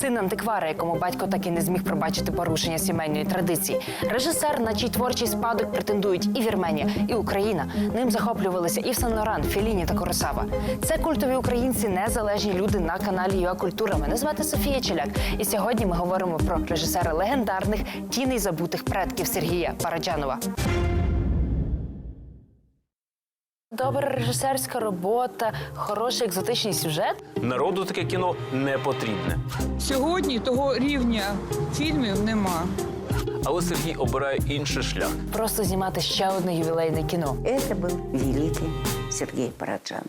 Син антиквара, якому батько так і не зміг пробачити порушення сімейної традиції. Режисер, на чий творчий спадок претендують і Вірменія, і Україна. Ним захоплювалися і Сен-Лоран, Феліні та Коросава. Це культові українці, незалежні люди на каналі ЮА Культура. Мене звати Софія Челяк. І сьогодні ми говоримо про режисера легендарних тіней забутих предків Сергія Параджанова. Добра режисерська робота, хороший екзотичний сюжет. Народу таке кіно не потрібне. Сьогодні того рівня фільмів нема. Але Сергій обирає інший шлях. Просто знімати ще одне ювілейне кіно. Це був великий Сергій Параджанов.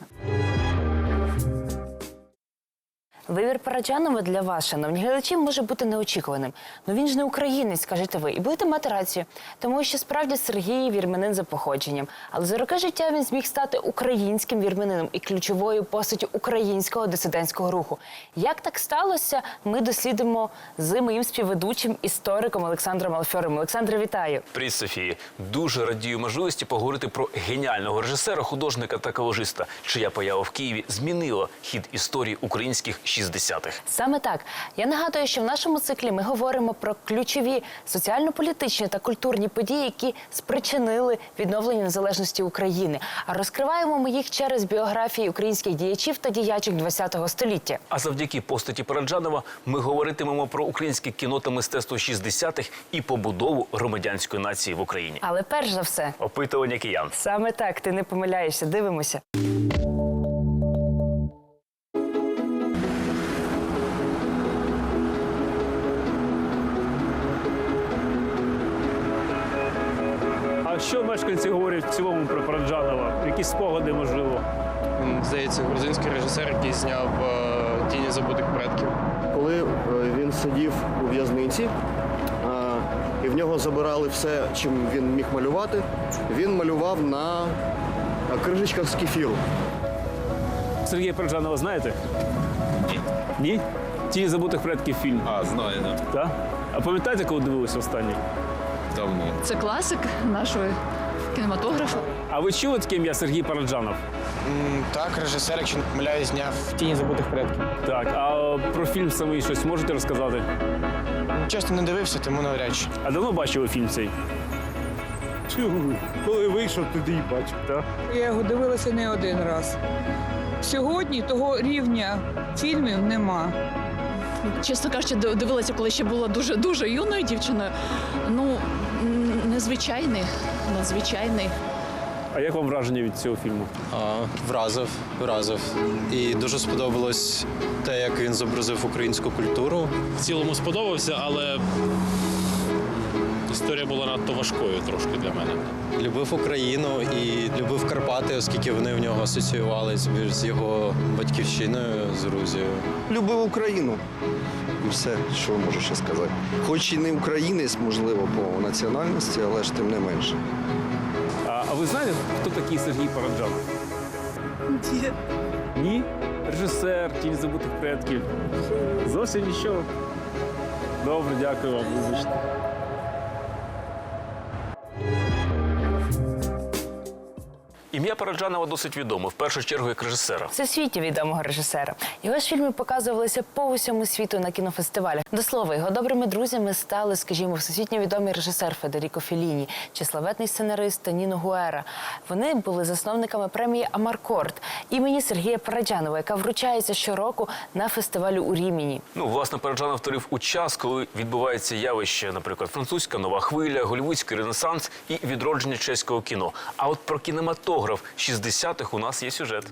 Вибір Параджанова для вас, шановні глядачі, може бути неочікуваним. Ну він ж не українець, скажете ви, і будете мати рацію. Тому що справді Сергій вірменин за походженням. Але за роки життя він зміг стати українським вірменином і ключовою постаттю українського дисидентського руху. Як так сталося, ми дослідимо з моїм співведучим істориком Олександром Алфьором. Олександре, вітаю! Привіт, Софії. Дуже радію можливості поговорити про геніального режисера, художника та каложиста, чия поява в Києві змінила хід історії українських 60-х. Саме так я нагадую, що в нашому циклі ми говоримо про ключові соціально-політичні та культурні події, які спричинили відновлення незалежності України. А розкриваємо ми їх через біографії українських діячів та діячок ХХ століття. А завдяки постаті Параджанова ми говоритимемо про українське кіно та мистецтво 60-х і побудову громадянської нації в Україні. Але перш за все, Опитування киян. саме так ти не помиляєшся. Дивимося. Мешканці говорять в цілому про Параджанова? Якісь спогади, можливо? Здається, грузинський режисер, який зняв е, тіні забутих предків. коли е, він сидів у в'язниці, е, і в нього забирали все, чим він міг малювати, він малював на крижечках з кефіру. Сергія Параджанова знаєте? Ні. Ні? Тіні забутих предків фільм. А, знаю, да. Так? А пам'ятаєте, коли дивилися останній? Давно. Це класик нашого кінематографу. А ви чули таке ім'я Сергій Параджанов? М, Так, режисер, якщо не помиляюсь, зняв тіні забутих предків. Так, а про фільм самий щось можете розказати? Чесно, не дивився, тому навряд чи. А давно бачили фільм цей? Коли вийшов, тоді і бачив, так? Я його дивилася не один раз. Сьогодні того рівня фільмів нема. Чесно кажучи, ди- дивилася, коли ще була дуже дуже юною дівчиною. Ну незвичайний, надзвичайний. А як вам враження від цього фільму? А, вразив, вразив. І дуже сподобалось те, як він зобразив українську культуру. в цілому сподобався, але історія була надто важкою трошки для мене. Любив Україну і любив Карпати, оскільки вони в нього асоціювалися з його батьківщиною, з Грузією. Любив Україну. І все, що можу ще сказати. Хоч і не українець, можливо, по національності, але ж тим не менше. А, а ви знаєте, хто такий Сергій Параджанов? Ні. Ні? Режисер, тінь забутих предків. Зовсім нічого. Добре, дякую вам, вибачте. Ім'я Параджанова досить відоме, в першу чергу як режисера. Всесвітньо відомого режисера. Його ж фільми показувалися по усьому світу на кінофестивалях. До слова, його добрими друзями стали, скажімо, всесвітньо відомий режисер Федеріко Феліні чи славетний сценарист Таніно Гуера. Вони були засновниками премії Амаркорд імені Сергія Параджанова, яка вручається щороку на фестивалю у Ріміні. Ну, власне, Параджанов творив у час, коли відбувається явище, наприклад, французька нова хвиля, голівудський ренесанс і відродження чеського кіно. А от про кінематограф 60-х у нас є сюжет.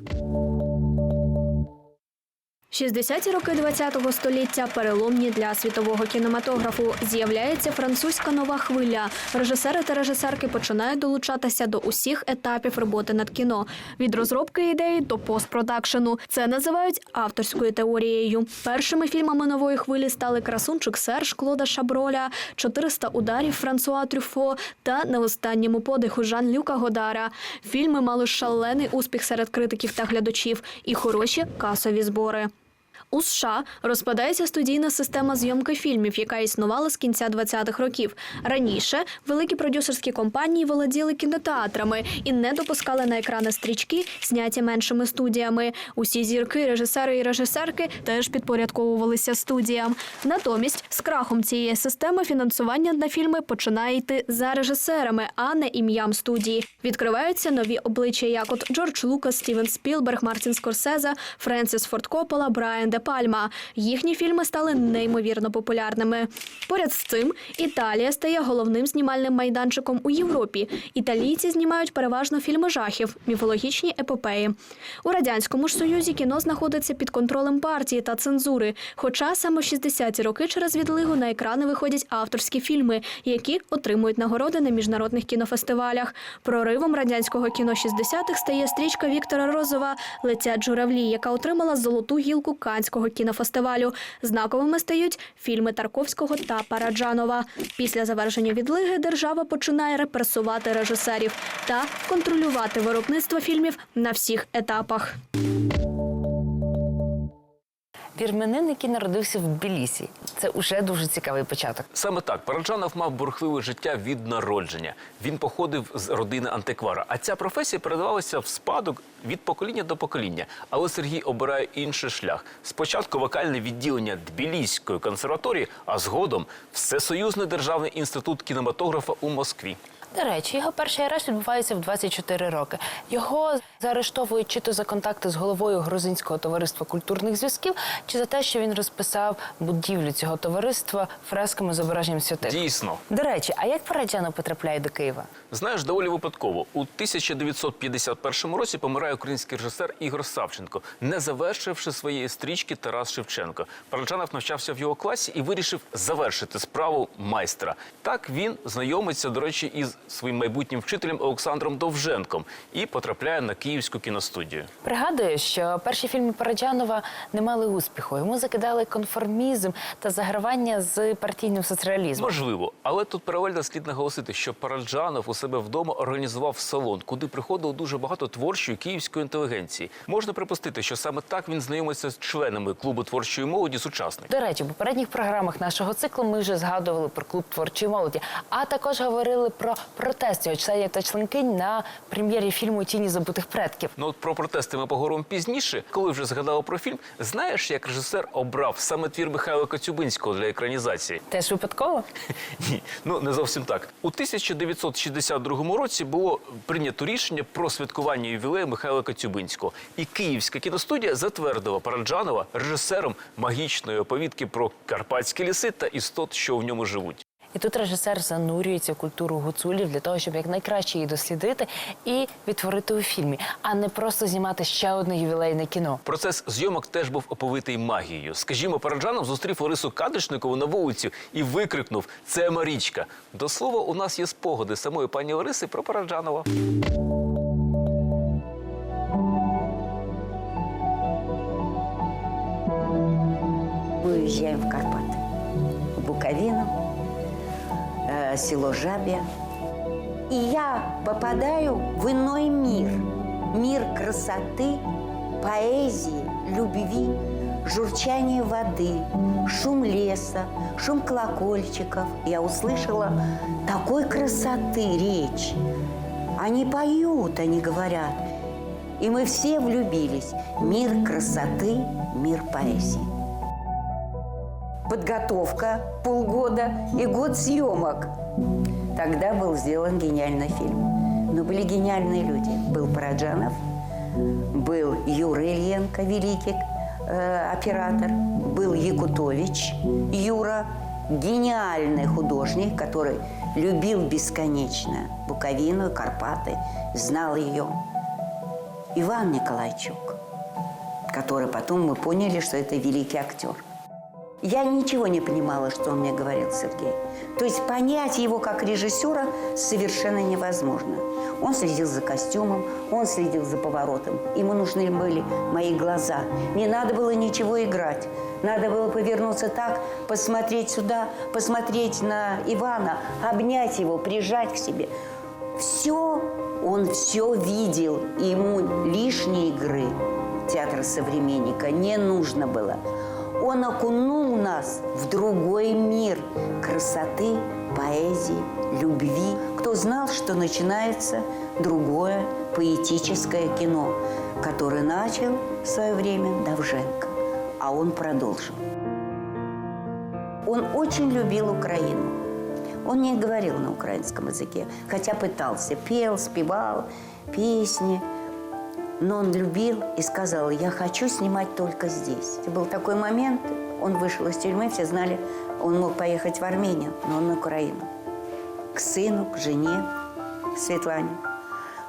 60-ті роки ХХ століття переломні для світового кінематографу. З'являється французька нова хвиля. Режисери та режисерки починають долучатися до усіх етапів роботи над кіно від розробки ідеї до постпродакшену. Це називають авторською теорією. Першими фільмами нової хвилі стали красунчик Серж Клода Шаброля, 400 ударів Франсуа Трюфо та на останньому подиху Жан Люка Годара. Фільми мали шалений успіх серед критиків та глядачів і хороші касові збори. У США розпадається студійна система зйомки фільмів, яка існувала з кінця 20-х років. Раніше великі продюсерські компанії володіли кінотеатрами і не допускали на екрани стрічки, зняті меншими студіями. Усі зірки, режисери і режисерки теж підпорядковувалися студіям. Натомість, з крахом цієї системи фінансування на фільми починає йти за режисерами, а не ім'ям студії. Відкриваються нові обличчя, як от Джордж Лукас, Стівен Спілберг, Мартін Скорсезе, Френсіс Форд Коппола, Брайан Де Пальма. Їхні фільми стали неймовірно популярними. Поряд з цим Італія стає головним знімальним майданчиком у Європі. Італійці знімають переважно фільми жахів, міфологічні епопеї. У радянському ж союзі кіно знаходиться під контролем партії та цензури. Хоча саме в 60-ті роки через відлигу на екрани виходять авторські фільми, які отримують нагороди на міжнародних кінофестивалях. Проривом радянського кіно 60-х стає стрічка Віктора Розова Летять журавлі, яка отримала золоту гілку Канського кінофестивалю. Знаковими стають фільми Тарковського та Параджанова. Після завершення відлиги держава починає репресувати режисерів та контролювати виробництво фільмів на всіх етапах. Вірменин, який народився в Білісі. Це уже дуже цікавий початок. Саме так Параджанов мав бурхливе життя від народження. Він походив з родини антиквара. А ця професія передавалася в спадок від покоління до покоління. Але Сергій обирає інший шлях. Спочатку вокальне відділення Тбіліської консерваторії, а згодом Всесоюзний державний інститут кінематографа у Москві. До речі, його перший арешт відбувається в 24 роки. Його заарештовують чи то за контакти з головою Грузинського товариства культурних зв'язків, чи за те, що він розписав будівлю цього товариства фресками з зображенням святих. Дійсно, До речі, а як Параджанов потрапляє до Києва? Знаєш, доволі випадково. У 1951 році помирає український режисер Ігор Савченко, не завершивши своєї стрічки Тарас Шевченко. Параджанов навчався в його класі і вирішив завершити справу майстра. Так він знайомиться, до речі, із своїм майбутнім вчителем Олександром Довженком і потрапляє на київську кіностудію. Пригадую, що перші фільми Параджанова не мали успіху. Йому закидали конформізм та загравання з партійним соцреалізмом. Можливо, але тут паралельно слід наголосити, що Параджанов у себе вдома організував салон, куди приходило дуже багато творчої київської інтелігенції. Можна припустити, що саме так він знайомиться з членами клубу творчої молоді сучасник. До речі, в попередніх програмах нашого циклу ми вже згадували про клуб творчої молоді, а також говорили про протест його членів та членкинь на прем'єрі фільму Тіні забутих предків. Ну от про протести ми поговоримо пізніше. Коли вже згадали про фільм, знаєш, як режисер обрав саме твір Михайла Коцюбинського для екранізації? Теж випадково? Ні, ну не зовсім так. У 1962 році було прийнято рішення про святкування ювілею Михайла Коцюбинського. І Київська кіностудія затвердила Параджанова режисером магічної оповідки про карпатські ліси та істот, що в ньому живуть. І тут режисер занурюється в культуру гуцулів для того, щоб якнайкраще її дослідити і відтворити у фільмі, а не просто знімати ще одне ювілейне кіно. Процес зйомок теж був оповитий магією. Скажімо, Параджанов зустрів Ларису Кадишникову на вулиці і викрикнув: Це Марічка. До слова, у нас є спогади самої пані Лариси про Параджанова. Уезжаем в Карпаты, в Буковину, э, село Жабья. И я попадаю в иной мир. Мир красоты, поэзии, любви, журчание воды, шум леса, шум колокольчиков. Я услышала такой красоты речь. Они поют, они говорят. И мы все влюбились. Мир красоты, мир поэзии. Подготовка полгода и год съемок. Тогда был сделан гениальный фильм. Но были гениальные люди. Был Параджанов, был Юра Ильенко, великий э, оператор, был Якутович Юра, гениальный художник, который любил бесконечно Буковину, Карпаты, знал ее. Иван Николайчук, который потом мы поняли, что это великий актер. Я ничего не понимала, что он мне говорил, Сергей. То есть понять его как режиссера совершенно невозможно. Он следил за костюмом, он следил за поворотом. Ему нужны были мои глаза. Не надо было ничего играть. Надо было повернуться так, посмотреть сюда, посмотреть на Ивана, обнять его, прижать к себе. Все, он все видел, ему лишней игры театра современника не нужно было. Он окунул нас в другой мир красоты, поэзии, любви. Кто знал, что начинается другое поэтическое кино, которое начал в свое время Давженко, а он продолжил. Он очень любил Украину. Он не говорил на украинском языке, хотя пытался, пел, спевал песни. Но он любил и сказал, я хочу снимать только здесь. И был такой момент, он вышел из тюрьмы, все знали, он мог поехать в Армению, но он на Украину. К сыну, к жене, к Светлане.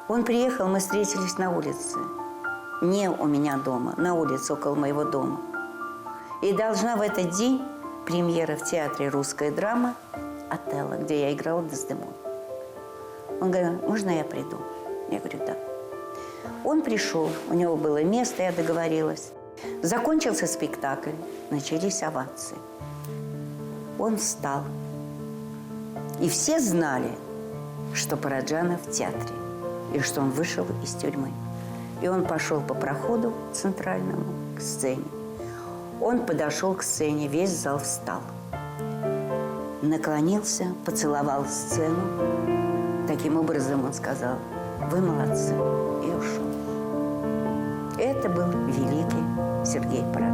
Он приехал, мы встретились на улице. Не у меня дома, на улице около моего дома. И должна в этот день премьера в театре «Русская драма» «Отелло», где я играла Дездемон. Он говорит, можно я приду? Я говорю, да. Он пришел, у него было место, я договорилась. Закончился спектакль, начались овации. Он встал. И все знали, что Параджанов в театре, и что он вышел из тюрьмы. И он пошел по проходу центральному к сцене. Он подошел к сцене, весь зал встал. Наклонился, поцеловал сцену. Таким образом он сказал, вы молодцы, и ушел. Это был великий Сергей Параджанов.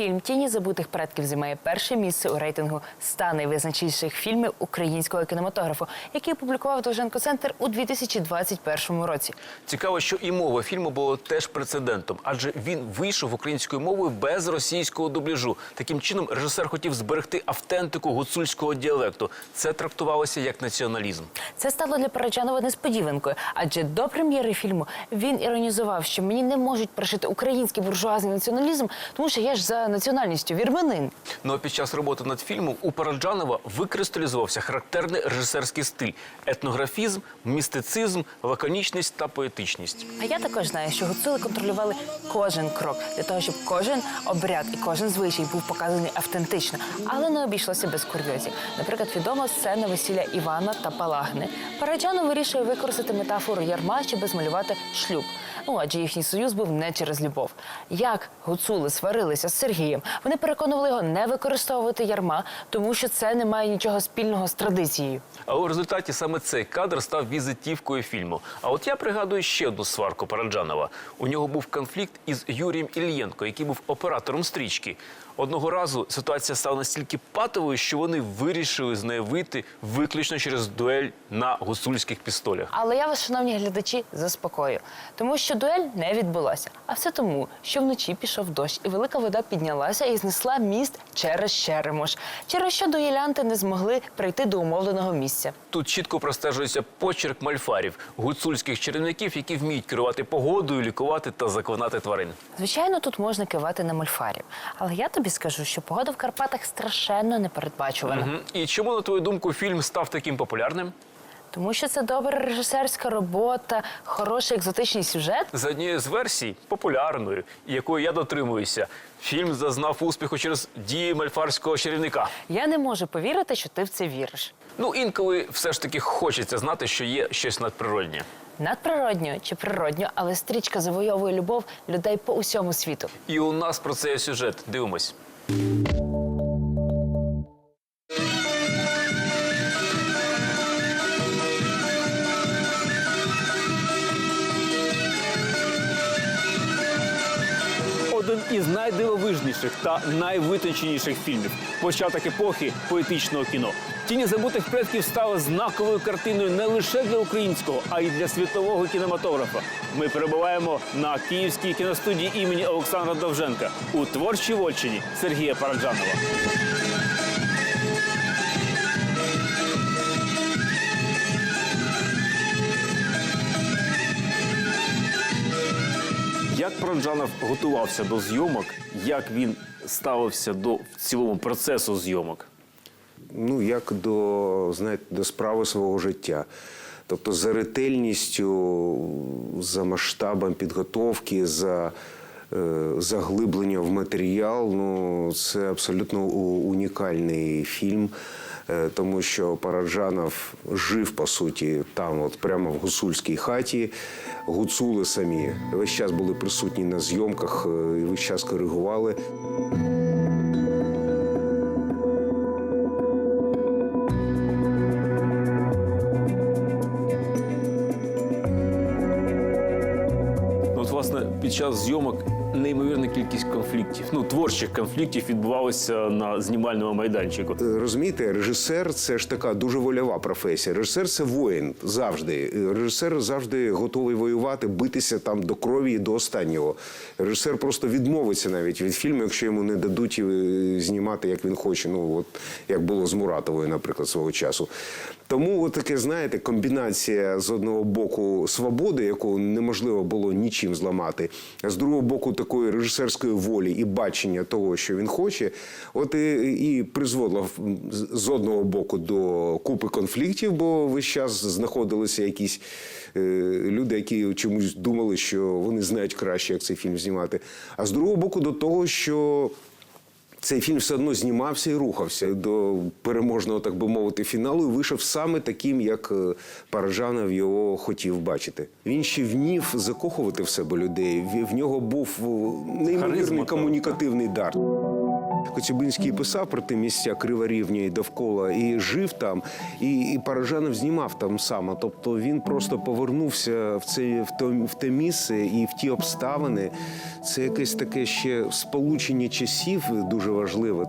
Фільм Тіні забутих предків займає перше місце у рейтингу 100 найвизначніших фільмів українського кінематографу, який опублікував Довженко Центр у 2021 році. Цікаво, що і мова фільму була теж прецедентом, адже він вийшов українською мовою без російського дубляжу. Таким чином, режисер хотів зберегти автентику гуцульського діалекту. Це трактувалося як націоналізм. Це стало для Параджанова несподіванкою, адже до прем'єри фільму він іронізував, що мені не можуть пришити український буржуазний націоналізм, тому що я ж за національністю вірменин. Ну а під час роботи над фільмом у Параджанова викристалізувався характерний режисерський стиль: етнографізм, містицизм, лаконічність та поетичність. А я також знаю, що гуцули контролювали кожен крок для того, щоб кожен обряд і кожен звичай був показаний автентично, але не обійшлося без курйозів. Наприклад, відома сцена весілля Івана та Палагни. Параджанов вирішує використати метафору ярма, щоб змалювати шлюб. Ну адже їхній союз був не через любов. Як гуцули сварилися з Сергієм, вони переконували його не використовувати ярма, тому що це не має нічого спільного з традицією. А у результаті саме цей кадр став візитівкою фільму. А от я пригадую ще одну сварку Параджанова. У нього був конфлікт із Юрієм Ільєнко, який був оператором стрічки. Одного разу ситуація стала настільки патовою, що вони вирішили з нею вийти виключно через дуель на гусульських пістолях. Але я вас, шановні глядачі, заспокою, тому що дуель не відбулася. А все тому, що вночі пішов дощ, і велика вода піднялася і знесла міст через Черемош, через що дуелянти не змогли прийти до умовленого місця. Тут чітко простежується почерк мальфарів, гуцульських чарівників, які вміють керувати погодою, лікувати та заклинати тварин. Звичайно, тут можна кивати на мольфарів, але я тобі скажу, що погода в Карпатах страшенно непередбачувана. Мгм. І чому, на твою думку, фільм став таким популярним? Тому що це добра режисерська робота, хороший екзотичний сюжет. За однією з версій, популярною, і якої я дотримуюся, фільм зазнав успіху через дії мальфарського чарівника. Я не можу повірити, що ти в це віриш. Ну, інколи все ж таки хочеться знати, що є щось надприроднє. Надприродньо чи природньо, але стрічка завойовує любов людей по усьому світу. І у нас про це є сюжет. Дивимось. Один із найдивовижніших та найвитонченіших фільмів. Початок епохи поетичного кіно. Тіні забутих предків стали знаковою картиною не лише для українського, а й для світового кінематографа. Ми перебуваємо на київській кіностудії імені Олександра Довженка у творчій вольчині Сергія Параджанова. Параджанов готувався до зйомок, як він ставився до в цілому процесу зйомок? ну, як до, знаєте, до справи свого життя. Тобто за ретельністю, за масштабом підготовки, за е, заглиблення в матеріал, ну, це абсолютно унікальний фільм. Е, тому що Параджанов жив по суті там, от прямо в гуцульській хаті. Гуцули самі весь час були присутні на зйомках е, і весь час коригували. Ну, під час зйомок неймовірна кількість конфліктів, ну творчих конфліктів відбувалося на знімальному майданчику. Е, Розумієте, режисер це ж така дуже вольова професія. Режисер це воїн завжди. Е, Режисер завжди готовий воювати, битися там до крові і до останнього. Режисер просто відмовиться навіть від фільму, якщо йому не дадуть е, знімати, як він хоче. Ну от як було з Муратовою, наприклад, свого часу. Тому от таке, знаєте, комбінація з одного боку свободи, яку неможливо було нічим зламати, а з другого боку такої режисерської волі і бачення того, що він хоче, от і, і призводило з одного боку до купи конфліктів, бо весь час знаходилися якісь е, люди, які чомусь думали, що вони знають краще, як цей фільм знімати. А з другого боку, до того, що цей фільм все одно знімався і рухався до переможного, так би мовити, фіналу і вийшов саме таким, як Паражанов Параджанов його хотів бачити. Він ще вмів закохувати в себе людей. В- В нього був е, неймовірний комунікативний дар. Коцюбинський писав про ті місця Криворівня і довкола, і жив там, і, і Паражанов знімав там саме. Тобто він просто повернувся в це в те, в те місце і в ті обставини. Це якесь таке ще сполучення часів дуже важливе.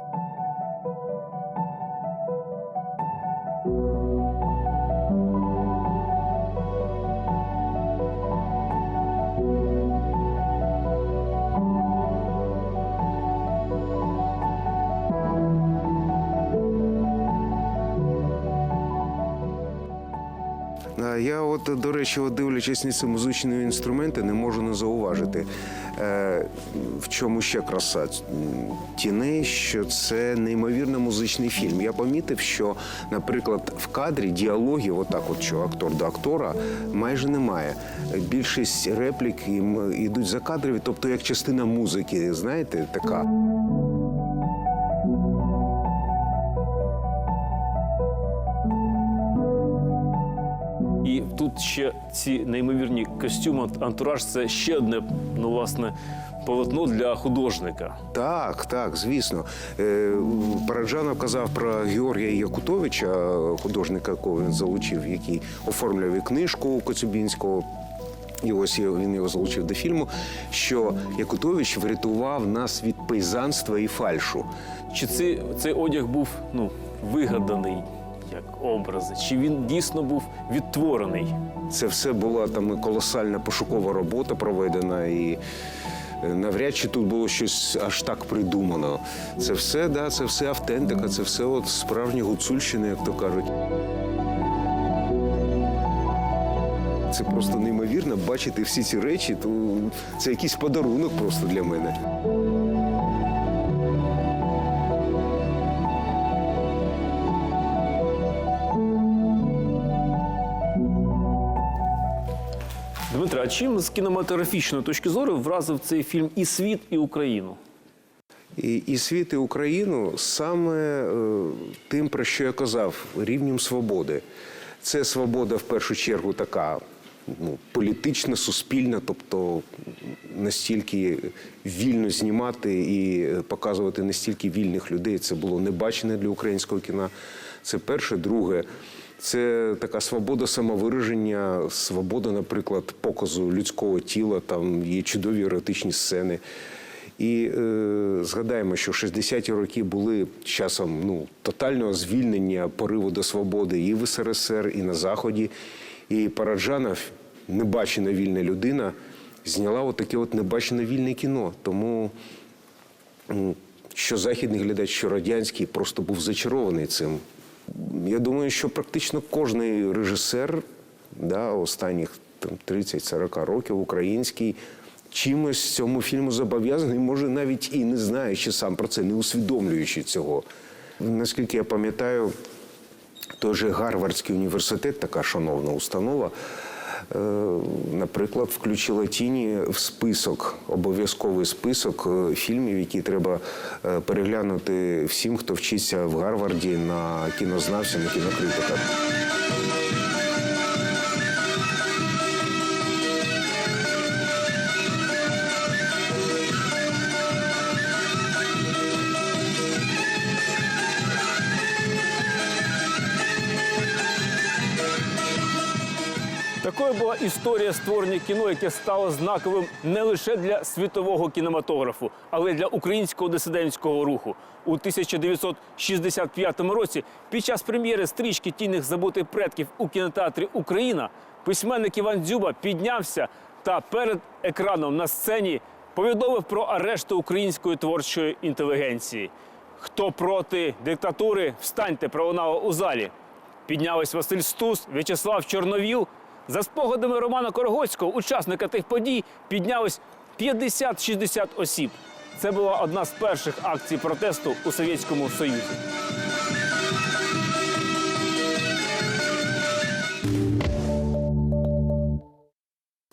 Я от, до речі, от дивлячись на ці музичні інструменти, не можу не зауважити, е, в чому ще краса тіней, що це неймовірно музичний фільм. Я помітив, що, наприклад, в кадрі діалогів, отак, от що актор до актора, майже немає. Більшість реплік їм йдуть за кадрові, тобто як частина музики, знаєте, така. Тут ще ці неймовірні костюми, антураж це ще одне, ну власне, полотно для художника. Так, так, звісно. Е, Параджанов казав про Георгія Якутовича, художника, якого він залучив, який оформляв і книжку Коцюбінського. І ось він його залучив до фільму, що Якутович врятував нас від пейзанства і фальшу. Чи цей, цей одяг був ну, вигаданий як образи, чи він дійсно був відтворений? Це все була там колосальна пошукова робота проведена, і е, навряд чи тут було щось аж так придумано. Це все, да, це все автентика, це все от справжні гуцульщини, як то кажуть. Це просто неймовірно бачити всі ці речі. То це якийсь подарунок просто для мене. А чим з кінематографічної точки зору вразив цей фільм і світ, і Україну? І, і світ і Україну саме е, тим, про що я казав, рівнем свободи. Це свобода в першу чергу така ну, політична, суспільна, тобто настільки вільно знімати і показувати настільки вільних людей. Це було небачене для українського кіна. Це перше. Друге, це така свобода самовираження, свобода, наприклад, показу людського тіла. Там є чудові еротичні сцени. І е, згадаємо, що 60-ті роки були часом ну, тотального звільнення пориву до свободи і в СРСР, і на Заході. І Параджанов, небачена вільна людина, зняла отаке от небачене вільне кіно. Тому що західний глядач, що радянський, просто був зачарований цим. Я думаю, що практично кожний режисер да, останніх там, 30-40 років український чимось цьому фільму зобов'язаний, може навіть і не знаючи сам про це, не усвідомлюючи цього. Наскільки я пам'ятаю, той же Гарвардський університет, така шановна установа, наприклад, включила тіні в список, обов'язковий список е, фільмів, які треба е, переглянути всім, хто вчиться в Гарварді на кінознавця, на кінокритика. Такою була історія створення кіно, яке стало знаковим не лише для світового кінематографу, але й для українського дисидентського руху. У 1965 році, під час прем'єри стрічки тінних забутих предків у кінотеатрі Україна, письменник Іван Дзюба піднявся та перед екраном на сцені повідомив про арешти української творчої інтелігенції. Хто проти диктатури, встаньте, пролунало у залі. Піднялись Василь Стус, В'ячеслав Чорновіл. За спогадами Романа Корогоцького, учасника тих подій, піднялось 50-60 осіб. Це була одна з перших акцій протесту у Совєтському Союзі.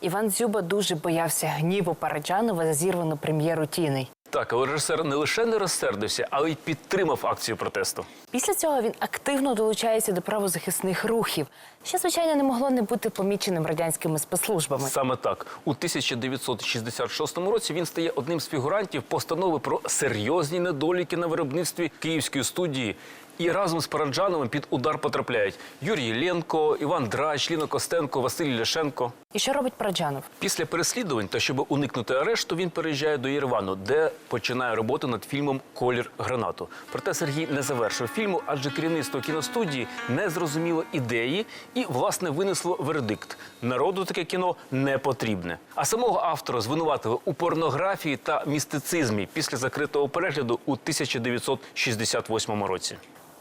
Іван Дзюба дуже боявся гніву Параджанова за зірвану прем'єру тіней. Так, але режисер не лише не розсердився, але й підтримав акцію протесту. Після цього він активно долучається до правозахисних рухів, що звичайно не могло не бути поміченим радянськими спецслужбами. Саме так, у 1966 році він стає одним з фігурантів постанови про серйозні недоліки на виробництві київської студії. І разом з Параджановим під удар потрапляють Юрій Ленко, Іван Драч, Ліна Костенко, Василь Ляшенко. І що робить Параджанов? Після переслідувань та щоб уникнути арешту, він переїжджає до Єревану, де починає роботу над фільмом Колір гранату. Проте Сергій не завершив фільму, адже керівництво кіностудії не зрозуміло ідеї і власне винесло вердикт: народу таке кіно не потрібне. А самого автора звинуватили у порнографії та містицизмі після закритого перегляду у 1968 році.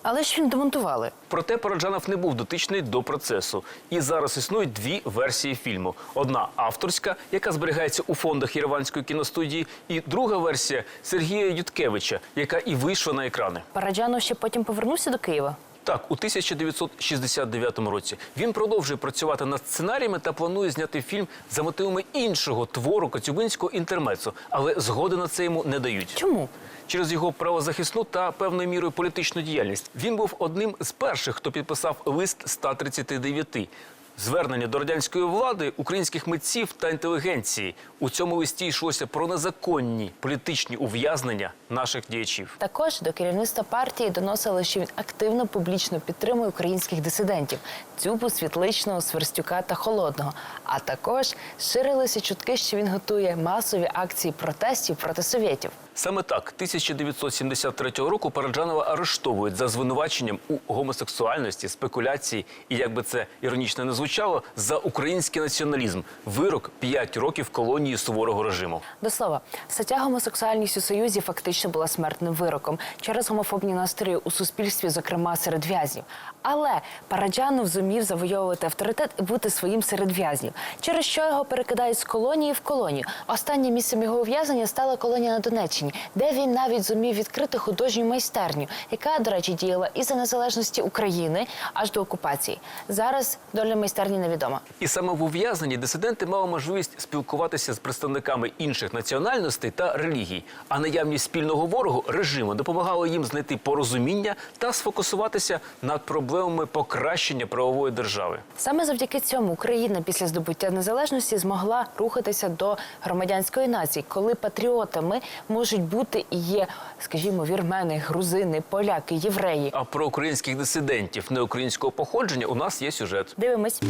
Але ж фільм демонтували. Проте Параджанов не був дотичний до процесу. І зараз існують дві версії фільму: одна авторська, яка зберігається у фондах Єреванської кіностудії, і друга версія Сергія Юткевича, яка і вийшла на екрани. Параджанов ще потім повернувся до Києва. Так, у 1969 році він продовжує працювати над сценаріями та планує зняти фільм за мотивами іншого твору Коцюбинського інтермецу, але згоди на це йому не дають. Чому? Через його правозахисну та певною мірою політичну діяльність він був одним з перших, хто підписав лист 139 звернення до радянської влади, українських митців та інтелігенції. У цьому листі йшлося про незаконні політичні ув'язнення наших діячів. Також до керівництва партії доносили, що він активно публічно підтримує українських дисидентів Дзюбу, Світличного, Сверстюка та Холодного. А також ширилися чутки, що він готує масові акції протестів проти совєтів. Саме так 1973 року Параджанова арештовують за звинуваченням у гомосексуальності, спекуляції і, як би це іронічно не звучало, за український націоналізм. Вирок 5 років колонії суворого режиму. До слова, стаття гомосексуальність у Союзі фактично була смертним вироком через гомофобні настрої у суспільстві, зокрема серед в'язнів. Але Параджанов зумів завойовувати авторитет і бути своїм серед в'язнів, через що його перекидають з колонії в колонію. Останнім місцем його ув'язнення стала колонія на Донеччині, де він навіть зумів відкрити художню майстерню, яка, до речі, діяла і за незалежності України аж до окупації. Зараз доля майстерні невідома. І саме в ув'язненні дисиденти мали можливість спілкуватися з представниками інших національностей та релігій. А наявність спільного ворогу режиму допомагала їм знайти порозуміння та сфокусуватися над проблемами покращення правової держави. Саме завдяки цьому Україна після здобуття незалежності змогла рухатися до громадянської нації, коли патріотами можуть бути і є, скажімо, вірмени, грузини, поляки, євреї. А про українських дисидентів неукраїнського походження у нас є сюжет. Дивимось.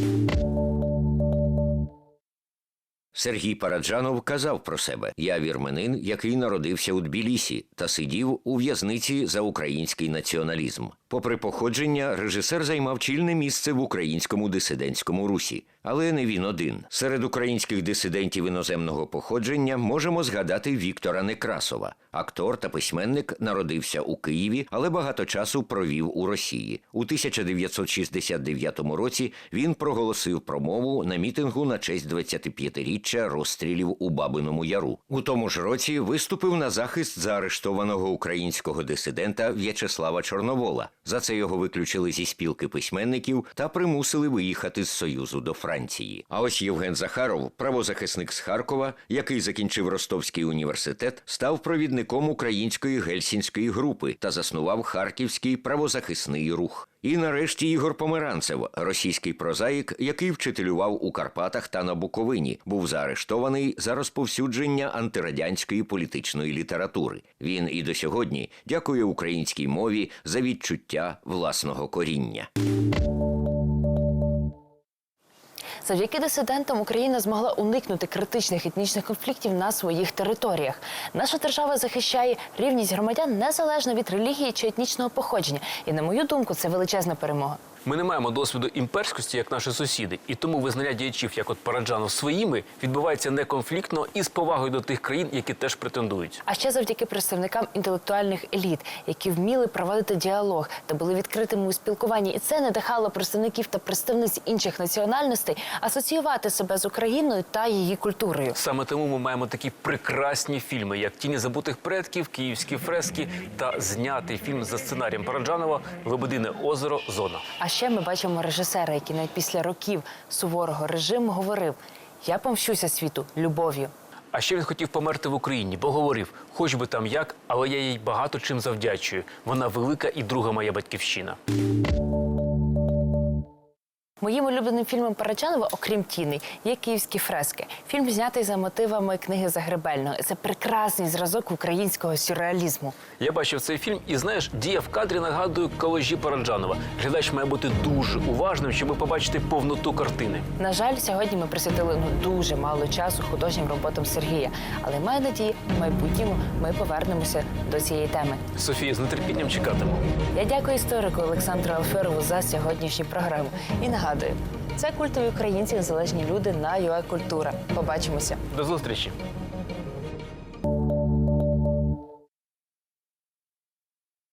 Сергій Параджанов казав про себе: я вірменин, який народився у Тбілісі та сидів у в'язниці за український націоналізм. Попри походження, режисер займав чільне місце в українському дисидентському русі. Але не він один. Серед українських дисидентів іноземного походження можемо згадати Віктора Некрасова. Актор та письменник народився у Києві, але багато часу провів у Росії. У 1969 році він проголосив промову на мітингу на честь 25-річчя розстрілів у Бабиному Яру. У тому ж році виступив на захист заарештованого українського дисидента В'ячеслава Чорновола. За це його виключили зі спілки письменників та примусили виїхати з Союзу до Франції. А ось Євген Захаров, правозахисник з Харкова, який закінчив Ростовський університет, став провідником української гельсінської групи та заснував Харківський правозахисний рух. І нарешті Ігор Померанцев, російський прозаїк, який вчителював у Карпатах та на Буковині, був заарештований за розповсюдження антирадянської політичної літератури. Він і до сьогодні дякує українській мові за відчуття власного коріння. Завдяки дисидентам Україна змогла уникнути критичних етнічних конфліктів на своїх територіях. Наша держава захищає рівність громадян незалежно від релігії чи етнічного походження. І на мою думку, це величезна перемога. Ми не маємо досвіду імперськості, як наші сусіди, і тому визнання діячів, як от Параджанов, своїми відбувається неконфліктно і з повагою до тих країн, які теж претендують. А ще завдяки представникам інтелектуальних еліт, які вміли проводити діалог та були відкритими у спілкуванні, і це не дахало представників та представниць інших національностей асоціювати себе з Україною та її культурою. Саме тому ми маємо такі прекрасні фільми, як Тіні забутих предків, Київські фрески та знятий фільм за сценарієм Параджанова Лебедине озеро Зона. А ще ми бачимо режисера, який навіть після років суворого режиму говорив: я помщуся світу любов'ю. А ще він хотів померти в Україні, бо говорив, хоч би там як, але я їй багато чим завдячую. Вона велика і друга моя батьківщина. Моїм улюбленим фільмом Параджанова, окрім тіни, є київські фрески. Фільм знятий за мотивами книги Загребельного. Це прекрасний зразок українського сюрреалізму. Я бачив цей фільм, і знаєш, дія в кадрі нагадує колежі Параджанова. Глядач має бути дуже уважним, щоб побачити повноту картини. На жаль, сьогодні ми присвятили ну дуже мало часу художнім роботам Сергія. Але маю надію, в майбутньому ми повернемося до цієї теми. Софія з нетерпінням чекатиму. Я дякую історику Олександру Алферову за сьогоднішню програму. І нагадую, Нагадую, це культові українці залежні люди на UA Культура. Побачимося. До зустрічі.